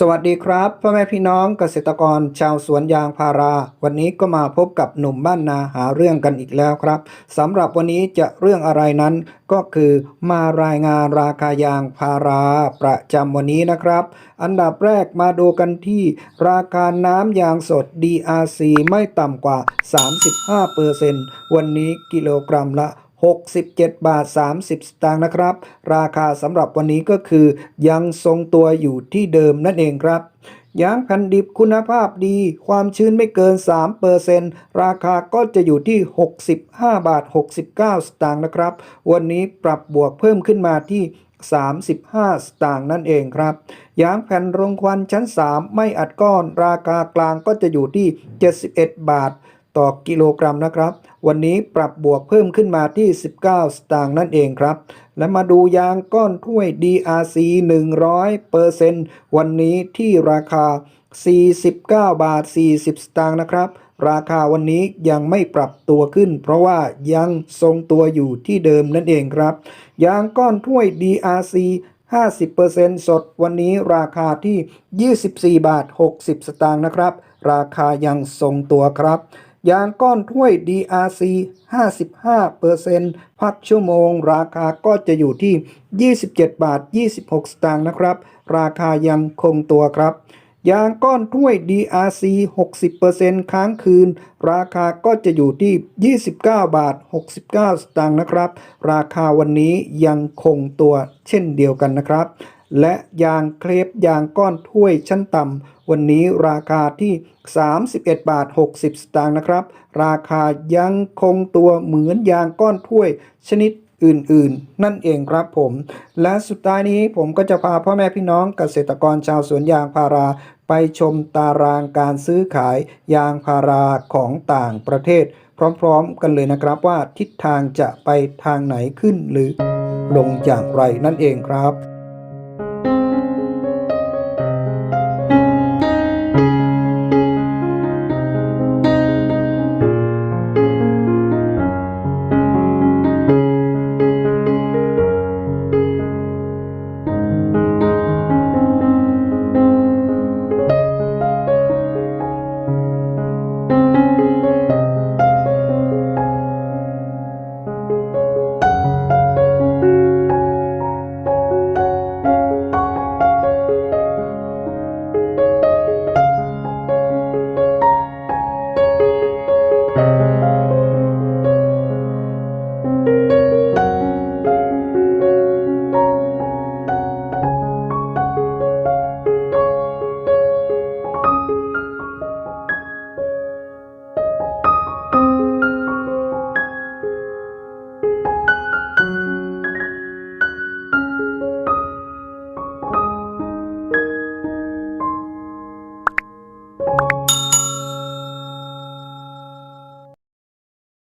สวัสดีครับพ่อแม่พี่น้องเกษตรกรชาวสวนยางพารา วันนี้ก็มาพบกับหนุ่มบ้านนาหาเรื่องกันอีกแล้วครับสำหรับวันนี้จะเรื่องอะไรนั้นก็คือมารายงานราคายางพาราประจำวันนี้นะครับ อันดับแรกมาดูกันที่ ราคาน้ำยางสด DRC ไม่ต่ำกว่า 35%วันนี้กิโลกรัมละ 67 บาท 30 สตางค์นะครับ ราคาสำหรับวันนี้ก็คือยังทรงตัวอยู่ที่เดิมนั่นเองครับยางแผ่นดิบคุณภาพดี ความชื้นไม่เกิน 3%ราคาก็จะอยู่ที่ 65 บาท 69 สตางค์นะครับ วันนี้ปรับบวกเพิ่มขึ้นมาที่ 35 สตางค์นั่นเองครับ ยางแผ่นรองควันชั้น 3 ไม่อัดก้อน ราคากลางก็จะอยู่ที่ 71 บาท ต่อกิโลกรัมนะครับ วันนี้ปรับบวกเพิ่มขึ้นมาที่ 19 สตางค์นั่นเองครับ และมาดูยางก้อนถ้วย DRC 100%วันนี้ที่ราคา 49 บาท 40 สตางค์นะครับราคาวันนี้ยังไม่ปรับตัวขึ้น เพราะว่ายังทรงตัวอยู่ที่เดิมนั่นเองครับ ยางก้อนถ้วย DRC 50%สดวันนี้ราคาที่ 24 บาท 60 สตางค์นะครับ ราคายังทรงตัวครับ ยางก้อนถ้วย DRC 55%พักชั่วโมง ราคาก็จะอยู่ที่ 27 บาท 26 สตางค์นะครับ ราคายังคงตัวครับ ยางก้อนถ้วย DRC 60%ค้างคืน ราคาก็จะอยู่ที่ 29 บาท 69 สตางค์นะครับ ราคาวันนี้ยังคงตัวเช่นเดียวกันนะครับ และยางเครปยางก้อนถ้วยชั้นต่ำวันนี้ราคาที่ 31 บาท 60 สตางค์นะครับ ราคายังคงตัวเหมือนยางก้อนถ้วยชนิดอื่นๆ นั่นเองครับผม และสุดท้ายนี้ผมก็จะพาพ่อแม่พี่น้องเกษตรกรชาวสวนยางพารา ไปชมตารางการซื้อขายยางพาราของต่างประเทศ พร้อมๆ กันเลยนะครับว่าทิศทางจะไปทางไหนขึ้นหรือลงอย่างไรนั่นเองครับ